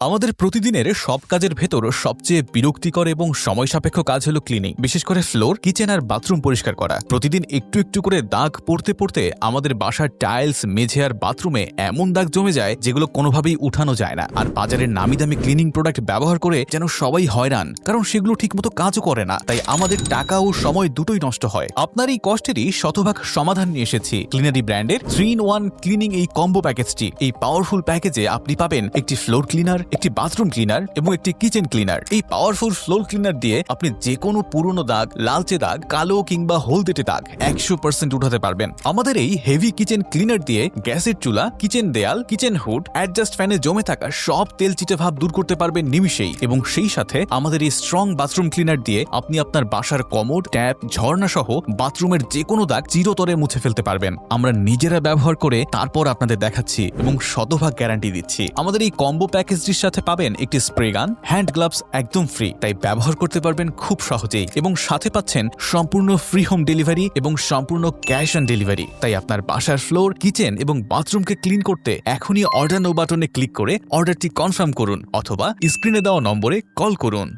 আমাদের প্রতিদিনের সব কাজের ভেতর সবচেয়ে বিরক্তিকর এবং সময় সাপেক্ষ কাজ হলো ক্লিনিং বিশেষ করে ফ্লোর কিচেন আর বাথরুম পরিষ্কার করা। প্রতিদিন একটু একটু করে দাগ পড়তে পড়তে আমাদের বাসার টাইলস মেঝে আর বাথরুমে এমন দাগ জমে যায় যেগুলো কোনোভাবেই উঠানো যায় না। আর বাজারের নামি দামি ক্লিনিং প্রোডাক্ট ব্যবহার করে যেন সবাই হয়রান, কারণ সেগুলো ঠিকমতো কাজও করে না। তাই আমাদের টাকা ও সময় দুটোই নষ্ট হয়। আপনার এই কষ্টেরই শতভাগ সমাধান নিয়ে এসেছি। ক্লিনারি ব্র্যান্ডের থ্রি ইন ওয়ান ক্লিনিং এই কম্বো প্যাকেজটি এই পাওয়ারফুল প্যাকেজে আপনি পাবেন একটি ফ্লোর ক্লিনার একটি বাথরুম ক্লিনার এবং একটি কিচেন ক্লিনার। এই পাওয়ারফুল ফ্লোর ক্লিনার দিয়ে আপনি যে কোনো পুরনো দাগ, লালচে দাগ, কালো কিংবা হলদেটে দাগ একশো পার্সেন্ট উঠাতে পারবেন। আমাদের এই হেভি কিচেন ক্লিনার দিয়ে গ্যাসের চুলা কিচেন দেয়াল কিচেন হুড অ্যাডজাস্ট ফ্যানে জমে থাকা সব তেল চিটে ভাব দূর করতে পারবেন নিমিশেই এবং সেই সাথে আমাদের এই স্ট্রং বাথরুম ক্লিনার দিয়ে আপনি আপনার বাসার কমোড ট্যাপ ঝর্ণা সহ বাথরুমের যে কোনো দাগ চিরতরে মুছে ফেলতে পারবেন। আমরা নিজেরা ব্যবহার করে তারপর আপনাদের দেখাচ্ছি এবং শতভাগ গ্যারান্টি দিচ্ছি। আমাদের এই কম্বো প্যাকেজটির সাথে পাবেন একটি স্প্রে গান, হ্যান্ড গ্লাভস একদম ফ্রি, তাই ব্যবহার করতে পারবেন খুব সহজেই। এবং সাথে পাচ্ছেন সম্পূর্ণ ফ্রি হোম ডেলিভারি এবং সম্পূর্ণ ক্যাশ অন ডেলিভারি। তাই আপনার বাসার ফ্লোর, কিচেন এবং বাথরুমকে ক্লিন করতে এখনই অর্ডার নো বাটনে ক্লিক করে অর্ডারটি কনফার্ম করুন অথবা স্ক্রিনে দেওয়া নম্বরে কল করুন।